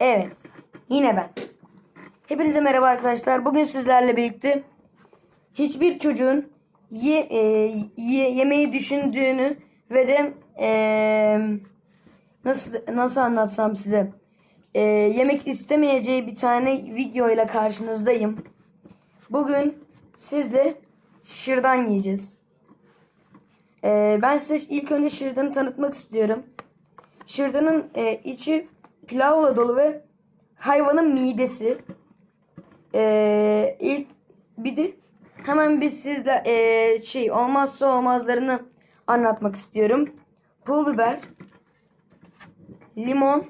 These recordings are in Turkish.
Evet. Yine ben. Hepinize merhaba arkadaşlar. Bugün sizlerle birlikte hiçbir çocuğun ye, e, ye- yemeği düşündüğünü ve de e, nasıl nasıl anlatsam size E, yemek istemeyeceği bir tane video ile karşınızdayım. Bugün sizle şırdan yiyeceğiz. E, ben size ilk önce şırdanı tanıtmak istiyorum. Şırdanın e, içi pilavla dolu ve hayvanın midesi. E, ilk bir de hemen biz sizle e, şey olmazsa olmazlarını anlatmak istiyorum. Pul biber, limon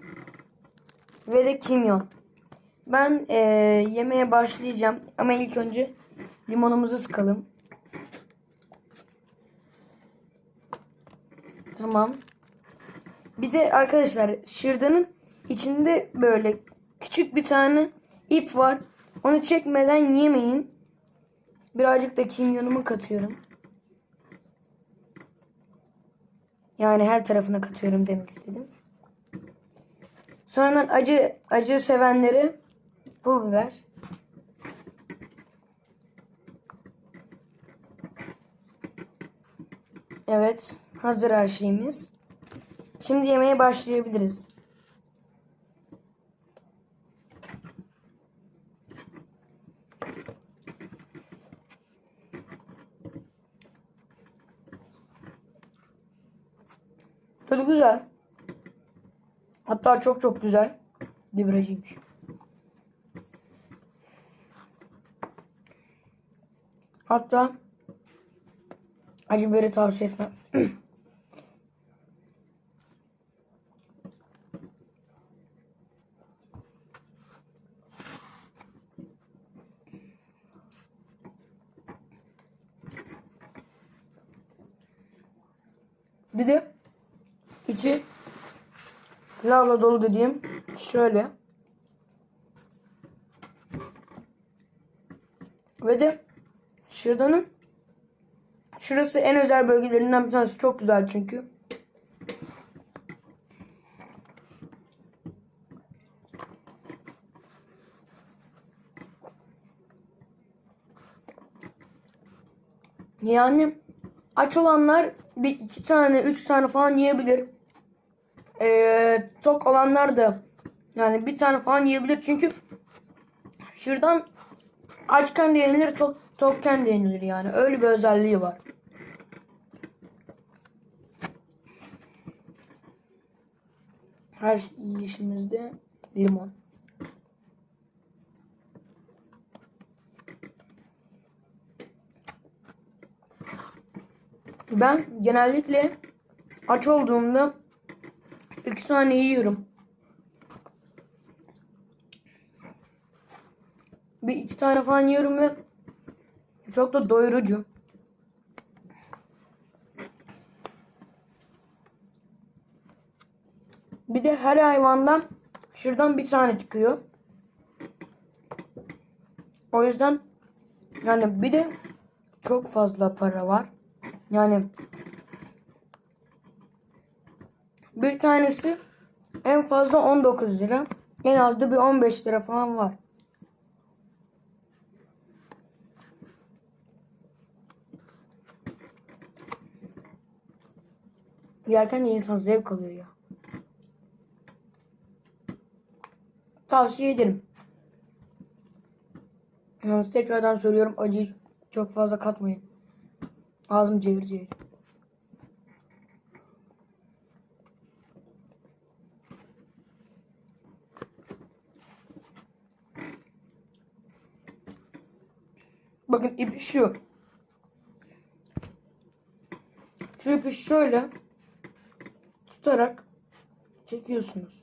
ve de kimyon. Ben e, yemeğe başlayacağım ama ilk önce limonumuzu sıkalım. Tamam. Bir de arkadaşlar şırdanın içinde böyle küçük bir tane ip var. Onu çekmeden yemeyin. Birazcık da kimyonumu katıyorum. Yani her tarafına katıyorum demek istedim. Sonradan acı acı sevenleri pul biber. Evet, hazır her şeyimiz. Şimdi yemeğe başlayabiliriz. Tadı güzel. Hatta çok çok güzel. Biberacıymış. Hatta acı biberi tavsiye etmem. Bir de içi pilavla dolu dediğim şöyle. Ve de şırdanın şurası en özel bölgelerinden bir tanesi. Çok güzel çünkü. Yani aç olanlar bir iki tane, üç tane falan yiyebilir. Ee, tok olanlar da yani bir tane falan yiyebilir çünkü şuradan açken de yenilir, tok, tokken de yenilir yani. Öyle bir özelliği var. Her yiyişimizde limon. Ben genellikle aç olduğumda iki tane yiyorum. Bir iki tane falan yiyorum ve çok da doyurucu. Bir de her hayvandan şuradan bir tane çıkıyor. O yüzden yani bir de çok fazla para var. Yani bir tanesi en fazla 19 lira. En az da bir 15 lira falan var. Yerken de insan zevk alıyor ya. Tavsiye ederim. Yalnız tekrardan söylüyorum acıyı çok fazla katmayın. Ağzım cayır cayır. Bakın ipi şu. Şu ipi şöyle tutarak çekiyorsunuz.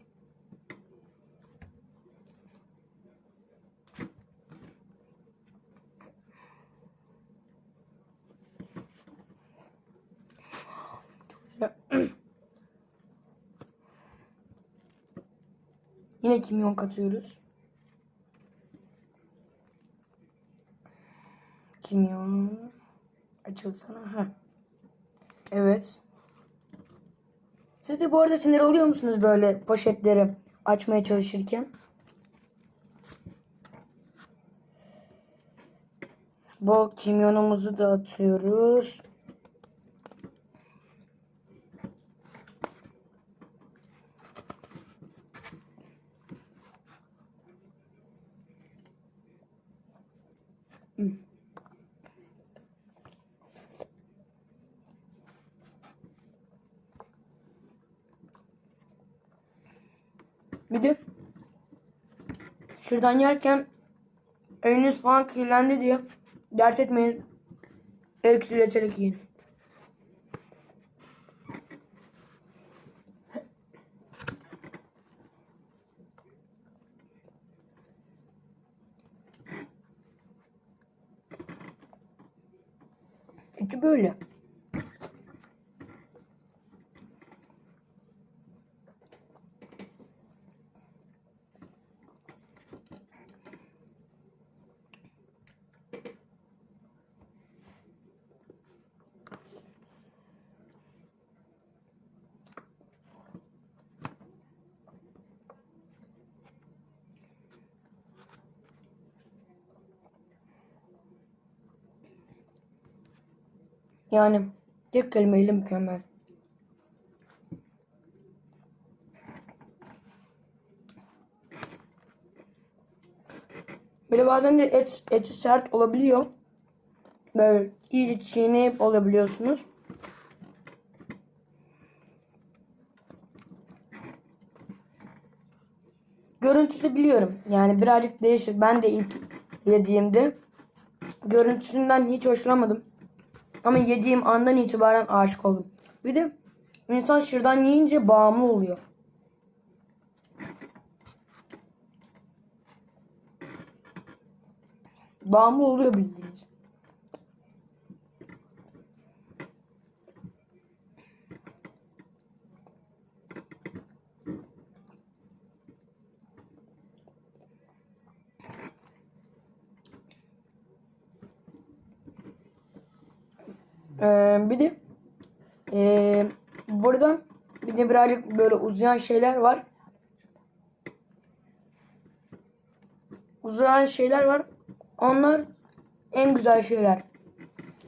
Yine kimyon katıyoruz. Kimyon. Açılsana. Ha. Evet. Siz de bu arada sinir oluyor musunuz böyle poşetleri açmaya çalışırken. Bu kimyonumuzu da atıyoruz. Bir de şuradan yerken eliniz falan kirlendi diye dert etmeyin. El kirleterek yiyin. İçi böyle. Yani tek kelimeyle mükemmel. Böyle bazen de et, eti sert olabiliyor. Böyle iyice çiğneyip olabiliyorsunuz. Görüntüsü biliyorum. Yani birazcık değişir. Ben de ilk yediğimde görüntüsünden hiç hoşlanmadım. Ama yediğim andan itibaren aşık oldum. Bir de insan şırdan yiyince bağımlı oluyor. Bağımlı oluyor bildiğiniz. Ee, bir de ee, burada bir de birazcık böyle uzayan şeyler var. Uzayan şeyler var. Onlar en güzel şeyler.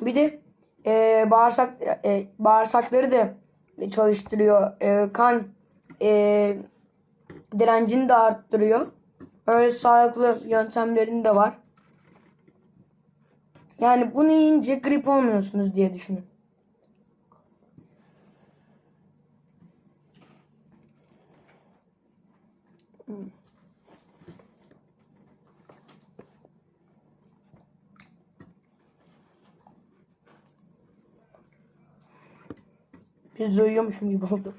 Bir de ee, bağırsak ee, bağırsakları da çalıştırıyor. Ee, kan ee, direncini de arttırıyor. Öyle sağlıklı yöntemlerin de var. Yani bunu yiyince grip olmuyorsunuz diye düşünün. Pizza yiyormuşum gibi oldu.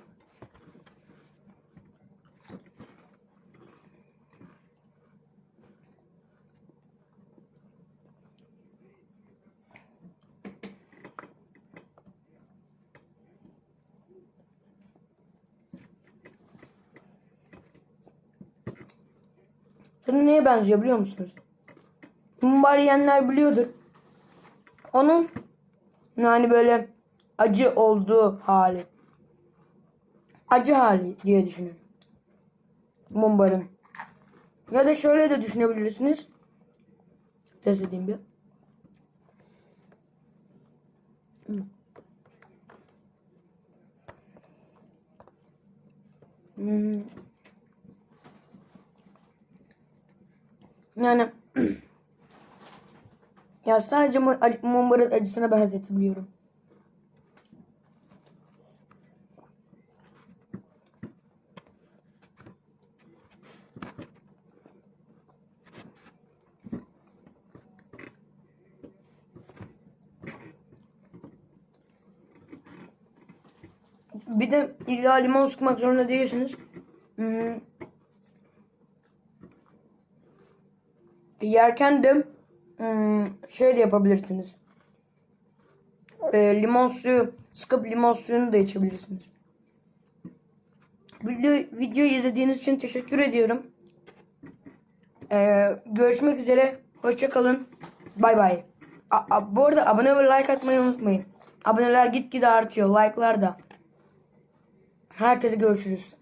Tadı neye benziyor biliyor musunuz? Mumbar yiyenler biliyordur. Onun yani böyle acı olduğu hali. Acı hali diye düşünün. Mumbarın. Ya da şöyle de düşünebilirsiniz. Test edeyim bir. Hmm. Yani ya sadece mumbarın acısına benzetebiliyorum. Bir de illa limon sıkmak zorunda değilsiniz. Hmm. Yerken de hmm, şey de yapabilirsiniz. Ee, limon suyu sıkıp limon suyunu da içebilirsiniz. Video, videoyu izlediğiniz için teşekkür ediyorum. Ee, görüşmek üzere. Hoşçakalın. Bay bay. Bu arada abone ve like atmayı unutmayın. Aboneler gitgide artıyor. Like'lar da. Herkese görüşürüz.